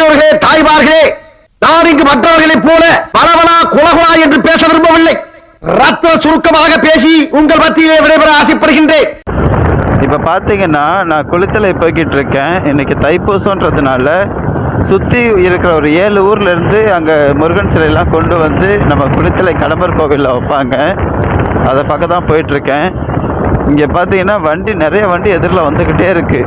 பெரியோர்களே தாய்மார்களே நான் இங்கு மற்றவர்களைப் போல பலவனா குலகுலா என்று பேச விரும்பவில்லை. ரத்தம் சுருக்கமாக பேசி உங்கள் மத்தியிலே விடைபெற ஆசைப்படுகின்றேன். இப்போ பார்த்தீங்கன்னா நான் குளித்தலை போய்கிட்டு இருக்கேன். இன்னைக்கு தைப்பூசன்றதுனால சுற்றி இருக்கிற ஒரு ஏழு ஊர்ல இருந்து அங்கே முருகன் சிலையெல்லாம் கொண்டு வந்து நம்ம குளித்தலை கடம்பர் கோவிலில் வைப்பாங்க. அதை பக்கம் தான் போயிட்டுருக்கேன் இங்கே பார்த்தீங்கன்னா வண்டி நிறைய வண்டி எதிரில் வந்துக்கிட்டே இருக்குது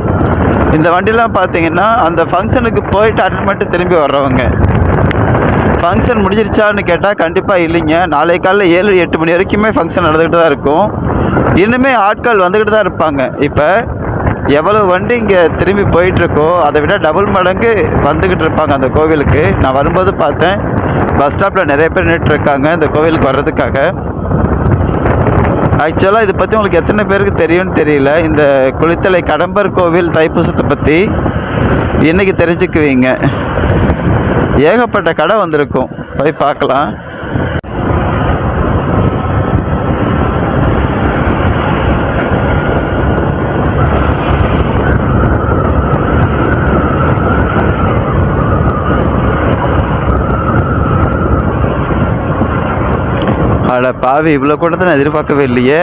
இந்த வண்டிலாம் பார்த்தீங்கன்னா அந்த ஃபங்க்ஷனுக்கு போயிட்டு அட்டன் பண்ணிட்டு திரும்பி வர்றவங்க. ஃபங்க்ஷன் முடிஞ்சிருச்சான்னு கேட்டால் கண்டிப்பாக இல்லைங்க. நாளை காலையில் ஏழு எட்டு மணி வரைக்குமே ஃபங்க்ஷன் நடந்துக்கிட்டு தான் இருக்கும். இன்னுமே ஆட்கள் வந்துக்கிட்டு தான் இருப்பாங்க. இப்போ எவ்வளோ வண்டி இங்கே திரும்பி போயிட்டுருக்கோ அதை விட டபுள் மடங்கு வந்துக்கிட்டு இருப்பாங்க அந்த கோவிலுக்கு. நான் வரும்போது பார்த்தேன். பஸ் ஸ்டாப்பில் நிறைய பேர் நின்றுட்டு இருக்காங்க இந்த கோவிலுக்கு வர்றதுக்காக. ஆக்சுவலாக இதை பற்றி உங்களுக்கு எத்தனை பேருக்கு தெரியும்னு தெரியல. இந்த குளித்தலை கடம்பர் கோவில் தைப்பூசத்தை பற்றி இன்னைக்கு தெரிஞ்சுக்குவீங்க. ஏகப்பட்ட கடை வந்திருக்கும். போய் பார்க்கலாம். அட பாவி இவ்வளோ கூட நான் எதிர்பார்க்கவே இல்லையே.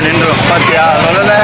ನೆಂದರು. ಪದ್ಯ ಅದೆಲ್ಲ